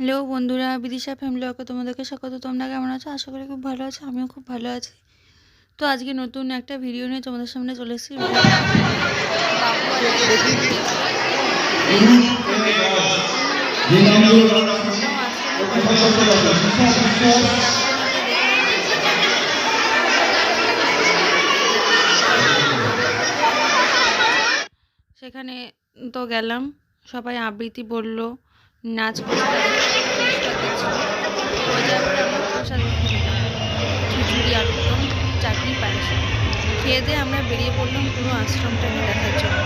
Hello বন্ধুরা, Bidisha family okay তোমাদেরকে স্বাগত। তোমরা কেমন আছো? আশা করি খুব ভালো আছো, আমিও খুব ভালো আছি। তো আজকে নতুন একটা ভিডিও নিয়ে তোমাদের সামনে চলে এসেছি। সেখানে তো গেলাম, সবাই আবৃত্তি বলল। নাচ খিচুড়ি আলুদম খেয়ে দিয়ে আমরা বেরিয়ে পড়লাম পুরো আশ্রমটাকে দেখার জন্য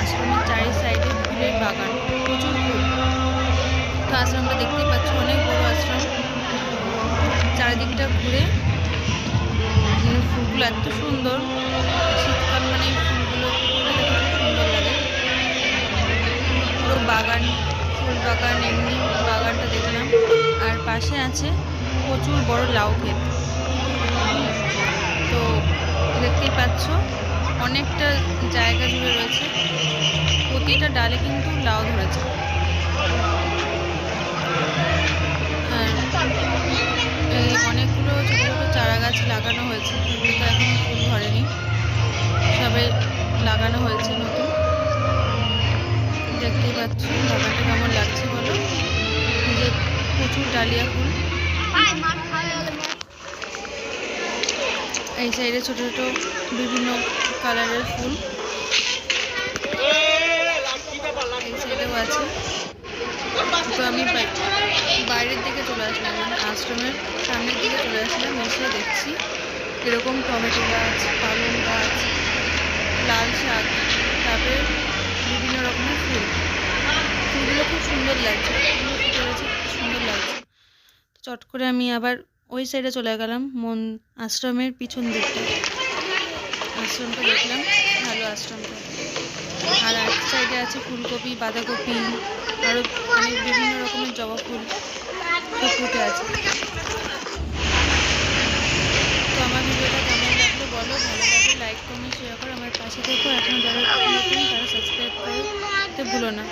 আশ্রমের চারি সাইডে ফুলের বাগান প্রচুর ফুল তো আশ্রমটা দেখতেই পাচ্ছ অনেক বড় আশ্রম চারিদিকটা ঘুরে ফুলগুলো এত সুন্দর শীতকাল মানে ফুলগুলো সুন্দর লাগে। পুরো বাগান ফুল বাগান, এমনি বাগানটা দেখলাম। আর পাশে আছে প্রচুর বড় লাউ ক্ষেত। তো দেখতেই পাচ্ছ, অনেকটা জায়গা জুড়ে রয়েছে। প্রতিটা ডালে কিন্তু লাউ ধরেছে। আর অনেকগুলো ছোটো ছোটো চারা গাছ লাগানো হয়েছে এগুলো তো এখনও ফুল ধরেনি। সবে লাগানো হয়েছে পাচ্ছ বাগানটা কেমন লাগছে বলো? যে প্রচুর ডালিয়া ফুল। এই সাইডে ছোট ছোট বিভিন্ন কালারের ফুল। এই সাইডেও আছে। তো আমি বাই- বাইরের দিকে চলে আসলাম মানে আশ্রমের সামনের দিকে চলে আসলাম, এসে দেখছি এরকম টমেটো গাছ, পালং গাছ, লাল শাক, তারপরে বিভিন্ন রকমের ফুল ফুলগুলো খুব সুন্দর লাগছে। সুন্দর লাগছে। চট করে আমি আবার ওই সাইডে চলে গেলাম, মন আশ্রমের পিছন দিকটা। আশ্রমটা দেখলাম, ভালো আশ্রমটা আর এক সাইডে আছে ফুলকপি, বাঁধাকপি আরও অনেক বিভিন্ন রকমের জবা ফুল সব ফুটে আছে। তো আমার ভিডিওটা কেমন লাগল বলো? ভালো লাগলে লাইক কমেন্ট শেয়ার করো। আমার পাশে থেকো। এখন যারা তারা সাবস্ক্রাইব করতে ভুলো না।